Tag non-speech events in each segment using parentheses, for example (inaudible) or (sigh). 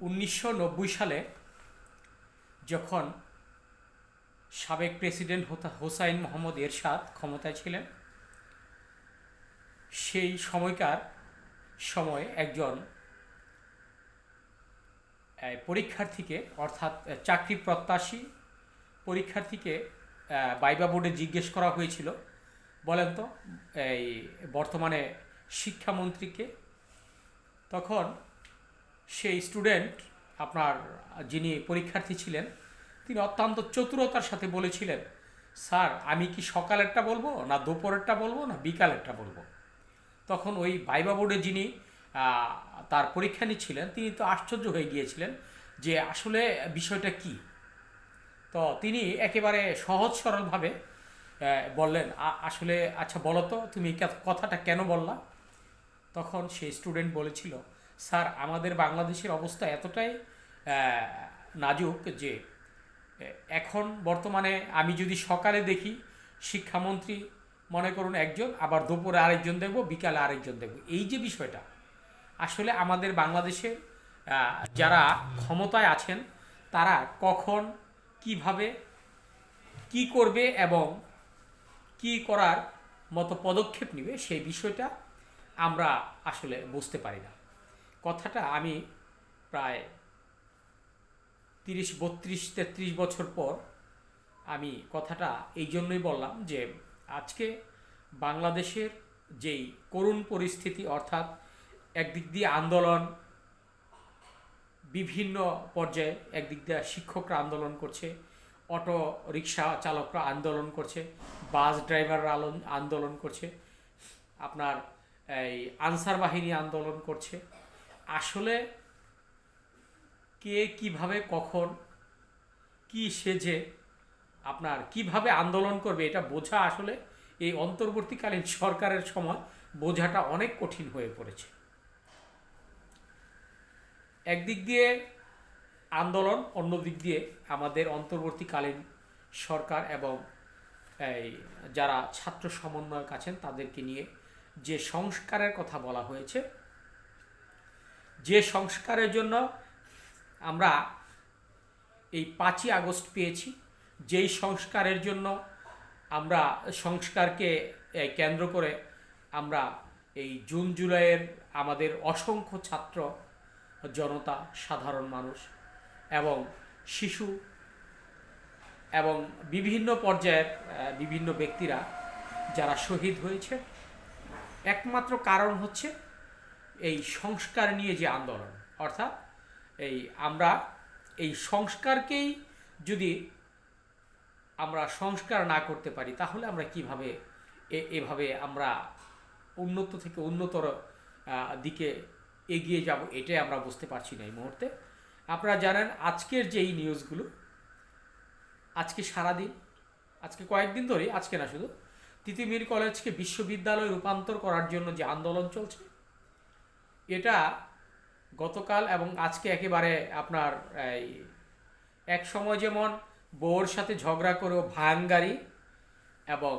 উনিশশো নব্বই সালে যখন সাবেক প্রেসিডেন্ট হোসাইন মোহাম্মদ এরশাদ ক্ষমতায় ছিলেন, সেই সময়কার সময় একজন পরীক্ষার্থীকে অর্থাৎ চাকরি প্রত্যাশী পরীক্ষার্থীকে বাইবা বোর্ডে জিজ্ঞেস করা হয়েছিল। বলেন তো, এই বর্তমানে শিক্ষামন্ত্রীকে। তখন সেই স্টুডেন্ট আপনার যিনি পরীক্ষার্থী ছিলেন, তিনি অত্যন্ত চতুরতার সাথে বলেছিলেন, স্যার, আমি কি সকালেরটা বলব, না দুপুরেরটা বলব, না বিকালেরটা বলব? তখন ওই ভাইবা বোর্ডে যিনি তার পরীক্ষা নিচ্ছিলেন, তিনি তো আশ্চর্য হয়ে গিয়েছিলেন যে আসলে বিষয়টা কি। তো তিনি একেবারে সহজ সরলভাবে বললেন আসলে আচ্ছা বলো তো, তুমি কথাটা কেন বললা? তখন সেই স্টুডেন্ট বলেছিল স্যার, আমাদের বাংলাদেশের অবস্থা এতটাই নাজুক যে এখন বর্তমানে আমি যদি সকালে দেখি, শিক্ষামন্ত্রী মনে করুন একজন, আবার দুপুরে আরেকজন দেখব, বিকালে আরেকজন দেখব। এই যে বিষয়টা, আসলে আমাদের বাংলাদেশে যারা ক্ষমতায় আছেন, তারা কখন, কীভাবে, কি করবে এবং কি করার মতো পদক্ষেপ নেবে, সেই বিষয়টা আমরা আসলে বুঝতে পারি না। কথাটা আমি প্রায় তিরিশ, বত্রিশ, তেত্রিশ বছর পর আমি কথাটা এই জন্যই বললাম যে আজকে বাংলাদেশের যেই করুণ পরিস্থিতি অর্থাৎ একদিক দিয়ে আন্দোলন, বিভিন্ন পর্যায়ে একদিক দিয়ে শিক্ষকরা আন্দোলন করছে, অটো রিক্সা চালকরা আন্দোলন করছে, বাস ড্রাইভাররা আন্দোলন করছে, আপনার এই আনসার বাহিনী আন্দোলন করছে আসলে কে কীভাবে, কখন, কি সেজে আপনার কীভাবে আন্দোলন করবে, এটা বোঝা আসলে এই অন্তর্বর্তীকালীন সরকারের সময় বোঝাটা অনেক কঠিন হয়ে পড়েছে। একদিক দিয়ে আন্দোলন, অন্য দিক দিয়ে আমাদের অন্তর্বর্তীকালীন সরকার এবং এই যারা ছাত্র সমন্বয়ক আছেন তাদেরকে নিয়ে যে সংস্কারের কথা বলা হয়েছে যে সংস্কারের জন্য আমরা এই পাঁচই আগস্ট পেয়েছি, যেই সংস্কারের জন্য আমরা সংস্কারকে কেন্দ্র করে আমরা এই জুন জুলাইয়ের আমাদের অসংখ্য ছাত্র, জনতা, সাধারণ মানুষ এবং শিশু এবং বিভিন্ন পর্যায়ের বিভিন্ন ব্যক্তিরা যারা শহীদ হয়েছে। একমাত্র কারণ হচ্ছে এই সংস্কার নিয়ে যে আন্দোলন, অর্থাৎ এই আমরা এই সংস্কারকেই যদি আমরা সংস্কার না করতে পারি, তাহলে আমরা কীভাবে এভাবে আমরা উন্নত থেকে উন্নতর দিকে এগিয়ে যাব এটাই আমরা বুঝতে পারছি না এই মুহূর্তে। আপনারা জানেন আজকের যে এই নিউজগুলো, আজকে সারাদিন, আজকে কয়েকদিন ধরে আজকে না শুধু, তিতিমির কলেজকে বিশ্ববিদ্যালয়ে রূপান্তর করার জন্য যে আন্দোলন চলছে এটা গতকাল এবং আজকে একেবারে আপনার এই এক সময় যেমন বউর সাথে ঝগড়া করেও ভাঙ্গারি এবং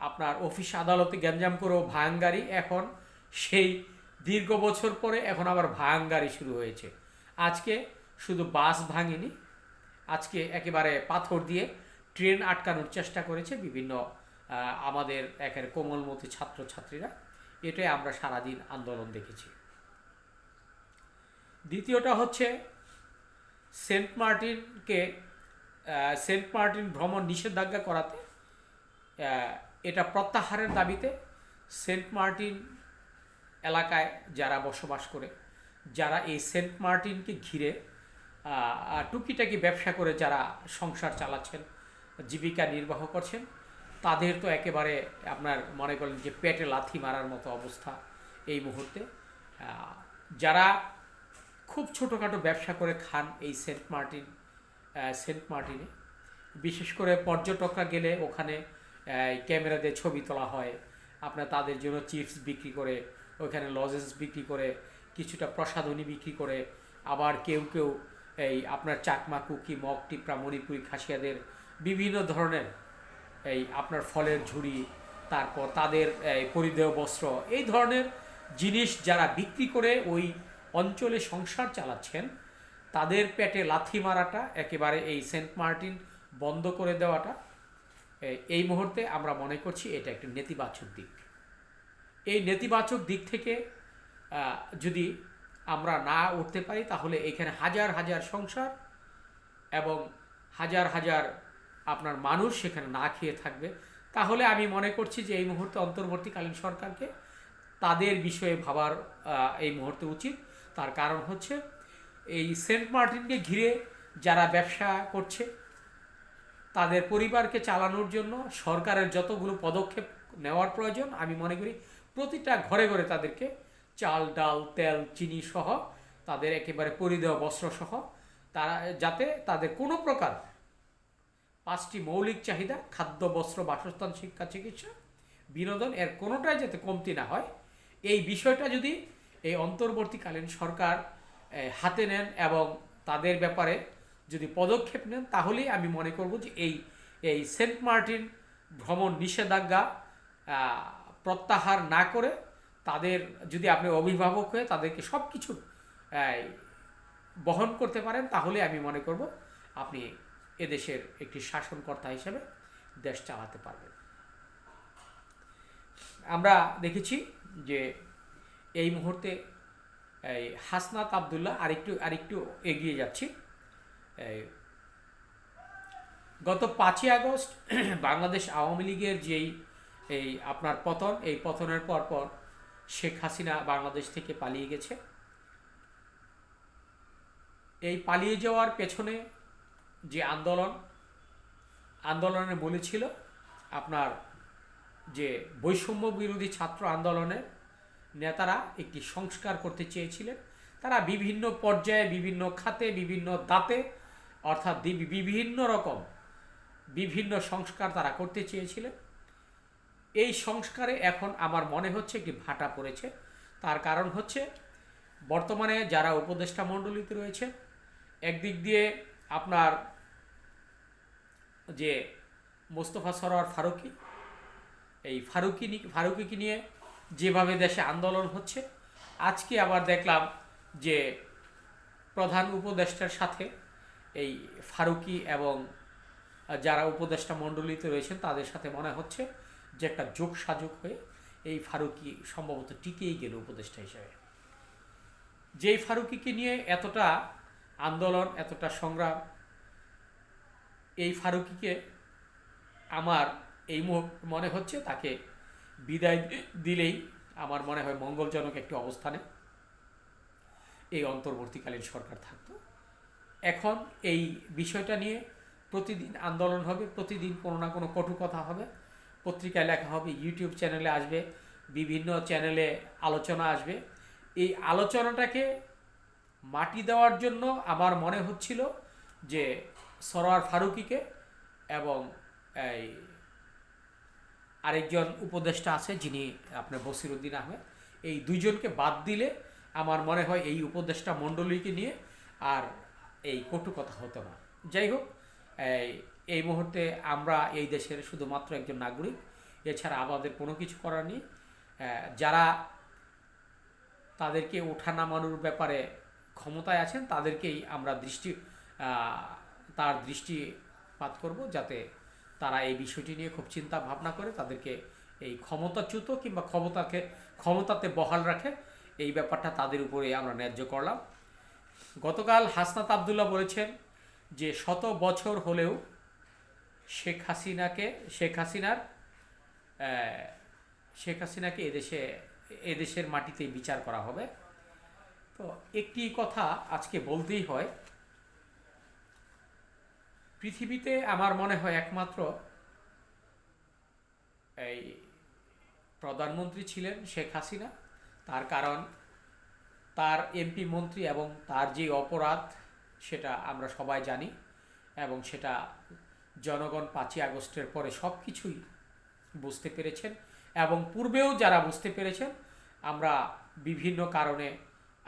আপনার অফিস আদালতে গ্যাঞ্জাম করেও ভাঙ্গারি, এখন সেই দীর্ঘ বছর পরে এখন আবার ভাঙ্গারি শুরু হয়েছে। আজকে শুধু বাস ভাঙেনি, আজকে একেবারে পাথর দিয়ে ট্রেন আটকানোর চেষ্টা করেছে বিভিন্ন আমাদের একের কোমলমতি ছাত্রছাত্রীরা। এটাই আমরা সারাদিন আন্দোলন দেখেছি। দ্বিতীয়টা হচ্ছে সেন্ট মার্টিনকে সেন্ট মার্টিন ভ্রমণ নিষেধাজ্ঞা করাতে এটা প্রত্যাহারের দাবিতে সেন্ট মার্টিন এলাকায় যারা বসবাস করে, যারা এই সেন্ট মার্টিনকে ঘিরে টুকিটাকি ব্যবসা করে যারা সংসার চালাচ্ছেন, জীবিকা নির্বাহ করছেন তাদের তো একেবারে আপনার মনে করেন যে পেটে লাথি মারার মতো অবস্থা এই মুহূর্তে। যারা খুব ছোটোখাটো ব্যবসা করে খান এই সেন্ট মার্টিন সেন্ট মার্টিনে। বিশেষ করে পর্যটকরা গেলে ওখানে ক্যামেরা দিয়ে ছবি তোলা হয়। আপনার তাদের জন্য চিপস বিক্রি করে, ওখানে লজেন্স বিক্রি করে, কিছুটা প্রসাধনী বিক্রি করে। আবার কেউ কেউ এই আপনার চাকমা কুকি, মগ টিপরা মণিপুরি খাসিয়াদের বিভিন্ন ধরনের এই আপনার ফলের ঝুড়ি, তারপর তাদের পরিধেয় বস্ত্র, এই ধরনের জিনিস যারা বিক্রি করে ওই অঞ্চলে সংসার চালাচ্ছেন, তাদের পেটে লাথি মারাটা, একেবারে এই সেন্ট মার্টিন বন্ধ করে দেওয়াটা এই মুহূর্তে আমরা মনে করছি এটা একটি নেতিবাচক দিক। এই নেতিবাচক দিক থেকে যদি আমরা না উঠতে পারি, তাহলে এখানে হাজার হাজার সংসার এবং হাজার হাজার আপনার মানুষ সেখানে না খেয়ে থাকবে। তাহলে আমি মনে করছি যে এই মুহূর্তে অন্তর্বর্তীকালীন সরকারকে তাদের বিষয়ে ভাবার এই মুহূর্তে উচিত। তার কারণ হচ্ছে এই সেন্ট মার্টিনকে ঘিরে যারা ব্যবসা করছে, তাদের পরিবারকে চালানোর জন্য সরকারের যতগুলো পদক্ষেপ নেওয়ার প্রয়োজন, আমি মনে করি প্রতিটা ঘরে ঘরে তাদেরকে চাল, ডাল, তেল, চিনি সহ তাদের একেবারে পরিধেয় বস্ত্র সহ তারা, যাতে তাদের কোনো প্রকার পাঁচটি মৌলিক চাহিদা, খাদ্য, বস্ত্র, বাসস্থান, শিক্ষা, চিকিৎসা, বিনোদন, এর কোনোটাই যাতে কমতি না হয়। এই বিষয়টা যদি এই অন্তর্বর্তীকালীন সরকার হাতে নেন এবং তাদের ব্যাপারে যদি পদক্ষেপ নেন, তাহলেই আমি মনে করব যে এই এই সেন্ট মার্টিন ভ্রমণ নিষেধাজ্ঞা প্রত্যাহার না করে তাদের যদি আপনি অভিভাবক হয়ে তাদেরকে সব কিছু বহন করতে পারেন, তাহলে আমি মনে করব আপনি এদেশের একটি শাসনকর্তা হিসেবে দেশ চালাতে পারবেন আমরা দেখেছি যে এই মুহূর্তে এই হাসনাত আবদুল্লাহ আরেকটু আরেকটু এগিয়ে যাচ্ছি। গত পাঁচই আগস্ট (clears throat) বাংলাদেশ আওয়ামী লীগের যেই, এই আপনার পতন, এই পতনের পর পর শেখ হাসিনা বাংলাদেশ থেকে পালিয়ে গেছে। এই পালিয়ে যাওয়ার পেছনে যে আন্দোলন, আন্দোলনে বলেছিল আপনার যে বৈষম্য বিরোধী ছাত্র আন্দোলনের নেতারা একটি সংস্কার করতে চেয়েছিলেন। তারা বিভিন্ন পর্যায়ে, বিভিন্ন খাতে, বিভিন্ন দাঁতে, অর্থাৎ বিভিন্ন রকম বিভিন্ন সংস্কার তারা করতে চেয়েছিলেন। এই সংস্কারে এখন আমার মনে হচ্ছে একটি ভাটা পড়েছে। তার কারণ হচ্ছে বর্তমানে যারা উপদেষ্টা মণ্ডলীতে রয়েছে, একদিক দিয়ে আপনার যে মোস্তফা সরোয়ার ফারুকি, এই ফারুকি ফারুকিকে নিয়ে যেভাবে দেশে আন্দোলন হচ্ছে, আজকে আবার দেখলাম যে প্রধান উপদেষ্টার সাথে এই ফারুকি এবং যারা উপদেষ্টা মণ্ডলীতে রয়েছেন, তাদের সাথে মনে হচ্ছে যে একটা যোগ সাযোগ হয়ে এই ফারুকি সম্ভবত টিকেই গেল উপদেষ্টা হিসেবে। যেই ফারুকিকে নিয়ে এতটা আন্দোলন, এতটা সংগ্রাম এই ফারুকিকে আমার এই মনে হচ্ছে তাকে বিদায় দিলেই আমার মনে হয় মঙ্গলজনক একটি অবস্থানে এই অন্তর্বর্তীকালীন সরকার থাকতো। এখন এই বিষয়টা নিয়ে প্রতিদিন আন্দোলন হবে, প্রতিদিন কোনো না কোনো কটু কথা হবে। পত্রিকায় লেখা হবে, ইউটিউব চ্যানেলে আসবে, বিভিন্ন চ্যানেলে আলোচনা আসবে। এই আলোচনাটাকে মাটি দেওয়ার জন্য আমার মনে হচ্ছিল যে সরোয়ার ফারুকিকে এবং এই আরেকজন উপদেষ্টা আছে যিনি আপনার বসিরুদ্দিন আহমেদ। এই দুইজনকে বাদ দিলে আমার মনে হয় এই উপদেষ্টা মণ্ডলীকে নিয়ে আর এই কটু কথা হতো না। যাই হোক, এই মুহূর্তে আমরা এই দেশের শুধুমাত্র একজন নাগরিক। এছাড়া আমাদের কোনো কিছু করার নেই। যারা তাদেরকে ওঠা নামানোর ব্যাপারে ক্ষমতায় আছেন, তাদেরকেই আমরা দৃষ্টি তার দৃষ্টিপাত করব যাতে তারা এই বিষয়টি নিয়ে খুব চিন্তা ভাবনা করে, তাদেরকে এই ক্ষমতাচ্যুত কিংবা ক্ষমতাকে, ক্ষমতাতে বহাল রাখে। এই ব্যাপারটা তাদের উপরে আমরা ন্যায্য করলাম। গতকাল হাসনাত আবদুল্লাহ বলেছেন যে শত বছর হলেও শেখ হাসিনাকে, শেখ হাসিনার শেখ হাসিনাকে এদেশে, এদেশের মাটিতেই বিচার করা হবে। তো একটি কথা আজকে বলতেই হয় পৃথিবীতে আমার মনে হয় একমাত্র এই প্রধানমন্ত্রী ছিলেন শেখ হাসিনা। তার কারণ তার এমপি মন্ত্রী এবং তার যে অপরাধ, সেটা আমরা সবাই জানি এবং সেটা জনগণ পাঁচই আগস্টের পরে সব কিছুই বুঝতে পেরেছেন এবং পূর্বেও যারা বুঝতে পেরেছেন, আমরা বিভিন্ন কারণে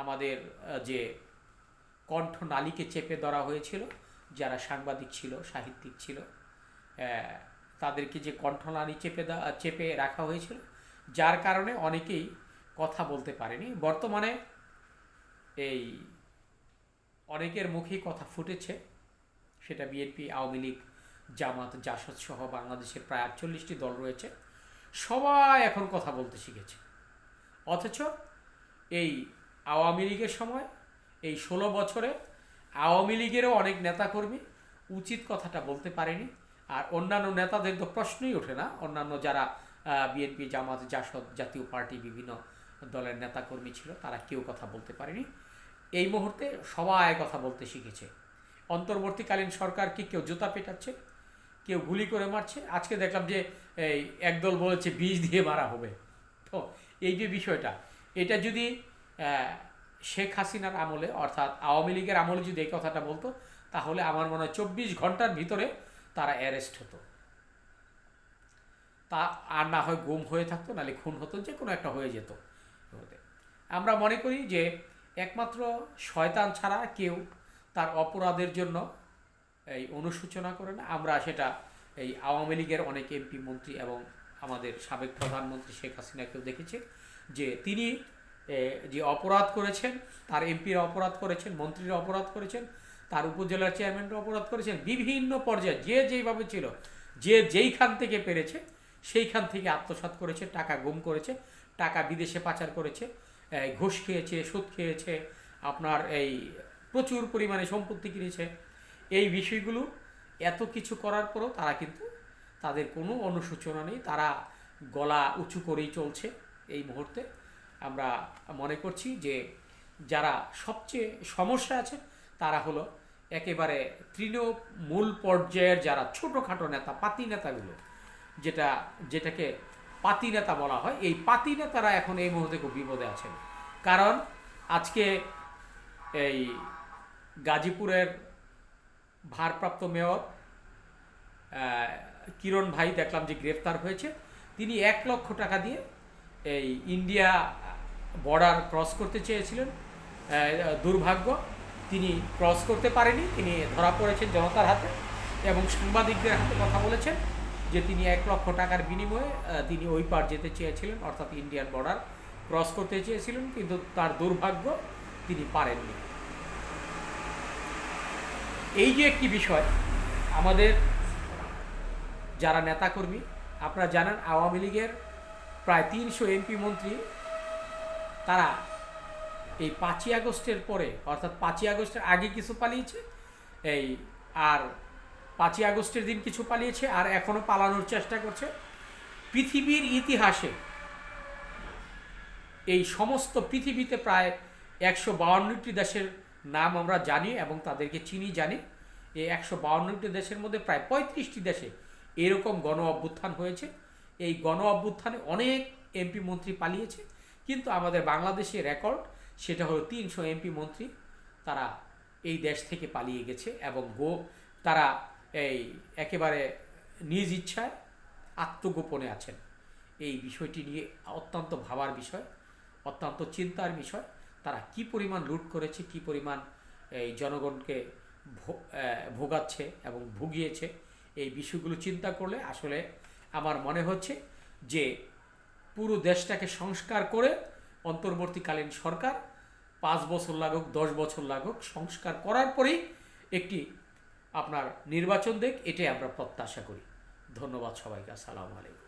আমাদের যে কণ্ঠ নালীকে চেপে ধরা হয়েছিল যারা সাংবাদিক ছিল, সাহিত্যিক ছিল তাদেরকে যে কণ্ঠনালী চেপে দেওয়া চেপে রাখা হয়েছিল, যার কারণে অনেকেই কথা বলতে পারেনি। বর্তমানে এই অনেকের মুখেই কথা ফুটেছে, সেটা বিএনপি, আওয়ামী লীগ, জামাত, জাসদ সহ বাংলাদেশের প্রায় আটচল্লিশটি দল রয়েছে, সবাই এখন কথা বলতে শিখেছে। অথচ এই আওয়ামী লীগের সময়, এই ষোলো বছরে আওয়ামী লীগেরও অনেক নেতাকর্মী উচিত কথাটা বলতে পারেনি। আর অন্যান্য নেতাদের তো প্রশ্নই ওঠে না। অন্যান্য যারা বিএনপি, জামাত, জাসদ জাতীয় পার্টি বিভিন্ন দলের নেতাকর্মী ছিল, তারা কেউ কথা বলতে পারেনি। এই মুহূর্তে সবাই কথা বলতে শিখেছে। অন্তর্বর্তীকালীন সরকারকে কেউ জুতা পেটাচ্ছে, কেউ গুলি করে মারছে। আজকে দেখলাম যে, এই একদল বলেছে, বিষ দিয়ে মারা হবে। তো এই যে বিষয়টা, এটা যদি শেখ হাসিনার আমলে, অর্থাৎ আওয়ামী লীগের আমলে যদি এই কথাটা বলতো, তাহলে আমার মনে হয় চব্বিশ ঘণ্টার ভিতরে তারা অ্যারেস্ট হতো। তা আর না হয় গুম হয়ে থাকতো, নাহলে খুন হতো, যে কোনো একটা হয়ে যেত। আমরা মনে করি যে একমাত্র শয়তান ছাড়া কেউ তার অপরাধের জন্য এই অনুসূচনা করে না। আমরা সেটা এই আওয়ামী লীগের অনেক এমপি, মন্ত্রী এবং আমাদের সাবেক প্রধানমন্ত্রী শেখ হাসিনাকেও দেখেছি যে তিনি যে অপরাধ করেছেন, তার এমপিরা অপরাধ করেছেন, মন্ত্রীরা অপরাধ করেছেন, তার উপজেলার চেয়ারম্যানরা অপরাধ করেছেন, বিভিন্ন পর্যায়ে যে যেইভাবে ছিল, যে যেইখান থেকে পেরেছে, সেইখান থেকে আত্মসাৎ করেছে, টাকা গুম করেছে, টাকা বিদেশে পাচার করেছে ঘুষ খেয়েছে, সুদ খেয়েছে, আপনার এই প্রচুর পরিমাণে সম্পত্তি কিনেছে। এই বিষয়গুলো এত কিছু করার পরও তারা কিন্তু তাদের কোনো অনুশোচনা নেই, তারা গলা উঁচু করেই চলছে এই মুহূর্তে। আমরা মনে করছি যে যারা সবচেয়ে সমস্যা আছে, তারা হলো একেবারে তৃণমূল পর্যায়ের যারা ছোটোখাটো নেতা, পাতি নেতাগুলো, যেটা, যেটাকে পাতি নেতা বলা হয়। এই পাতি নেতারা এখন এই মুহূর্তে খুব বিপদে আছেন। কারণ আজকে এই গাজীপুরের ভারপ্রাপ্ত মেয়র কিরণ ভাই দেখলাম যে গ্রেফতার হয়েছে। তিনি এক লক্ষ টাকা দিয়ে এই ইন্ডিয়া বর্ডার ক্রস করতে চেয়েছিলেন। দুর্ভাগ্য, তিনি ক্রস করতে পারেনি, তিনি ধরা পড়েছেন জনতার হাতে এবং সাংবাদিকদের হাতে কথা বলেছেন যে তিনি এক লক্ষ টাকার বিনিময়ে তিনি ওই পার যেতে চেয়েছিলেন, অর্থাৎ ইন্ডিয়ান বর্ডার ক্রস করতে চেয়েছিলেন, কিন্তু তার দুর্ভাগ্য, তিনি পারেননি। এই যে একটি বিষয়, আমাদের যারা নেতাকর্মী, আপনারা জানেন আওয়ামী লীগের প্রায় তিনশো এমপি মন্ত্রী তারা এই পাঁচই আগস্টের পরে, অর্থাৎ পাঁচই আগস্টের আগে কিছু পালিয়েছে, এই আর পাঁচই আগস্টের দিন কিছু পালিয়েছে, আর এখনও পালানোর চেষ্টা করছে। পৃথিবীর ইতিহাসে এই সমস্ত পৃথিবীতে প্রায় একশো বাউন্নটি দেশের নাম আমরা জানি এবং তাদেরকে চিনি, জানি। এই একশো বাউন্নটি দেশের মধ্যে প্রায় পঁয়ত্রিশটি দেশে এরকম গণ অভ্যুত্থান হয়েছে। এই গণ অভ্যুত্থানে অনেক এমপি মন্ত্রী পালিয়েছে। কিন্তু আমাদের বাংলাদেশে রেকর্ড সেটা হলো তিনশো এমপি মন্ত্রী। তারা এই দেশ থেকে পালিয়ে গেছে এবং গো, তারা এই একেবারে নিজ ইচ্ছায় আত্মগোপনে আছেন। এই বিষয়টি নিয়ে অত্যন্ত ভাবার বিষয়, অত্যন্ত চিন্তার বিষয়, তারা কি পরিমাণ লুট করেছে, কি পরিমাণ এই জনগণকে ভোগাচ্ছে এবং ভুগিয়েছে, এই বিষয়গুলো চিন্তা করলে আসলে আমার মনে হচ্ছে যে পুরো দেশটাকে সংস্কার করে অন্তর্বর্তীকালীন সরকার পাঁচ বছর লাগুক, দশ বছর লাগুক, সংস্কার করার পরেই একটি আপনার নির্বাচন দেখ এটাই আমরা প্রত্যাশা করি। ধন্যবাদ সবাইকে। আসসালামু আলাইকুম।